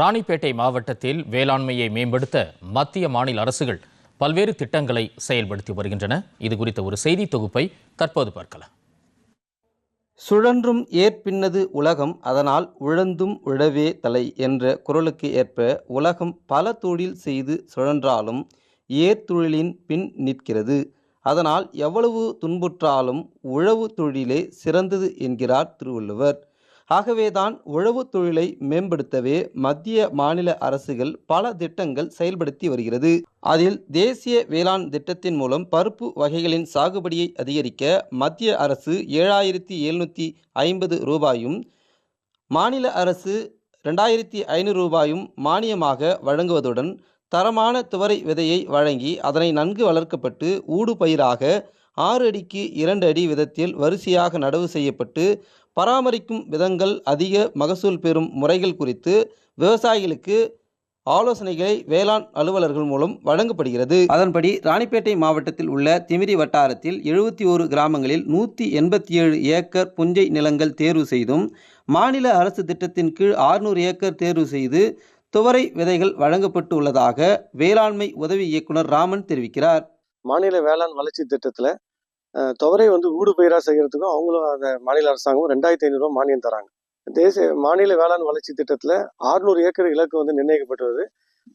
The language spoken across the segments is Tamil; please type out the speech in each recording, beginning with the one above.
ராணிப்பேட்டை மாவட்டத்தில் வேளாண்மையை மேம்படுத்த மத்திய மாநில அரசுகள் பல்வேறு திட்டங்களை செயல்படுத்தி வருகின்றன. இது குறித்த ஒரு செய்தி தொகுப்பை தற்போது பார்க்கலாம். சுழன்றும் ஏற்பின்னது உலகம் அதனால் உழந்தும் உழவே தலை என்ற குரலுக்கு ஏற்ப உலகம் பல தொழில் செய்து சுழன்றாலும் ஏற்தொழிலின் பின் நிற்கிறது. அதனால் எவ்வளவு துன்புற்றாலும் உழவு தொழிலே சிறந்தது என்கிறார் திருவள்ளுவர். ஆகவேதான் உழவு தொழிலை மேம்படுத்தவே மத்திய மாநில அரசுகள் பல திட்டங்கள் செயல்படுத்தி வருகிறது. அதில் தேசிய வேளாண் திட்டத்தின் மூலம் பருப்பு வகைகளின் சாகுபடியை அதிகரிக்க மத்திய அரசு ஏழாயிரத்தி எழுநூற்றி ஐம்பது ரூபாயும் மாநில அரசு ரெண்டாயிரத்தி ஐநூறு ரூபாயும் மானியமாக வழங்குவதுடன் தரமான துவரை விதையை வழங்கி அதனை நன்கு வளர்க்கப்பட்டு ஊடுபயிராக ஆறு அடிக்கு இரண்டு அடி விதத்தில் வரிசையாக நடவு செய்யப்பட்டு பராமரிக்கும் விதங்கள் அதிக மகசூல் பெறும் முறைகள் குறித்து விவசாயிகளுக்கு ஆலோசனைகளை வேளாண் அலுவலர்கள் மூலம் வழங்கப்படுகிறது. அதன்படி ராணிப்பேட்டை மாவட்டத்தில் உள்ள திமிரி வட்டாரத்தில் எழுபத்தி ஓரு கிராமங்களில் நூற்றி எண்பத்தி ஏழு ஏக்கர் புஞ்சை நிலங்கள் தேர்வு செய்தும் மாநில அரசு திட்டத்தின் கீழ் ஆறுநூறு ஏக்கர் தேர்வு செய்து துவரை விதைகள் வழங்கப்பட்டு உள்ளதாக வேளாண்மை உதவி இயக்குனர் ராமன் தெரிவிக்கிறார். மாநில வேளாண் வளர்ச்சி திட்டத்தில் துவரை வந்து ஊடு பயிராக செய்கிறதுக்கும் அவங்களும் அந்த மாநில அரசாங்கம் ரெண்டாயிரத்தி ஐநூறுரூவா மானியம் தராங்க. தேசிய மாநில வேளாண் வளர்ச்சி திட்டத்தில் ஆறுநூறு ஏக்கர் இலக்கு வந்து நிர்ணயிக்கப்பட்டுள்ளது.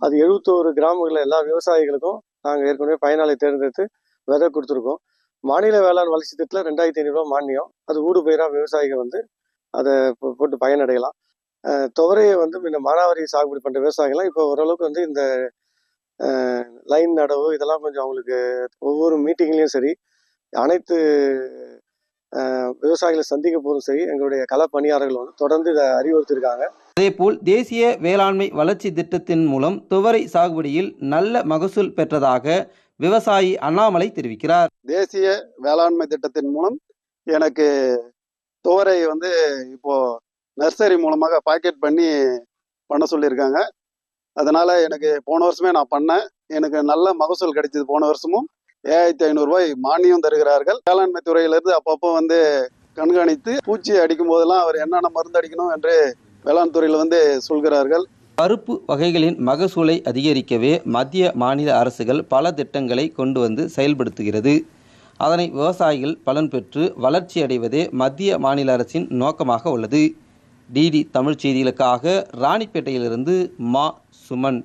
அது எழுபத்தோரு கிராமங்களில் எல்லா விவசாயிகளுக்கும் நாங்கள் ஏற்கனவே பயனாளி தேர்ந்தெடுத்து விதை கொடுத்துருக்கோம். மாநில வேளாண் வளர்ச்சி திட்டத்தில் ரெண்டாயிரத்தி ஐநூறுரூவா மானியம். அது ஊடு பயிராக விவசாயிகள் வந்து அதை போட்டு பயனடையலாம். துவரையை வந்து முன்ன மானாவாரி சாகுபடி பண்ணுற விவசாயிகள்லாம் இப்போ ஓரளவுக்கு வந்து இந்த லைன் நடவு இதெல்லாம் கொஞ்சம் அவங்களுக்கு ஒவ்வொரு மீட்டிங்லேயும் சரி அனைத்து விவசாயிகளை சந்திக்க போதும் சரி எங்களுடைய கள பணியாளர்கள் வந்து தொடர்ந்து இதை அறிவுறுத்திருக்காங்க அதேபோல் தேசிய வேளாண்மை வளர்ச்சி திட்டத்தின் மூலம் துவரை சாகுபடியில் நல்ல மகசூல் பெற்றதாக விவசாயி அண்ணாமலை தெரிவிக்கிறார். தேசிய வேளாண்மை திட்டத்தின் மூலம் எனக்கு துவரை வந்து இப்போ நர்சரி மூலமாக பாக்கெட் பண்ணி பண்ண சொல்லியிருக்காங்க. அதனால எனக்கு போன வருஷமே நான் பண்ணேன். எனக்கு நல்ல மகசூல் கிடைச்சது போன வருஷமும். ஏழாயிரத்தி ஐநூறுரூவாய் மானியம் தருகிறார்கள். வேளாண்மை துறையிலிருந்து அப்பப்போ வந்து கண்காணித்து பூச்சி அடிக்கும் போதெல்லாம் அவர் என்னென்ன மருந்து அடிக்கணும் என்று வேளாண் துறையில் வந்து சொல்கிறார்கள். பருப்பு வகைகளின் மகசூலை அதிகரிக்கவே மத்திய மாநில அரசுகள் பல திட்டங்களை கொண்டு வந்து செயல்படுத்துகிறது. அதனை விவசாயிகள் பலன் பெற்று வளர்ச்சி அடைவதே மத்திய மாநில அரசின் நோக்கமாக உள்ளது. டிடி தமிழ் செய்திகளுக்காக ராணிப்பேட்டையிலிருந்து மா சுமன்.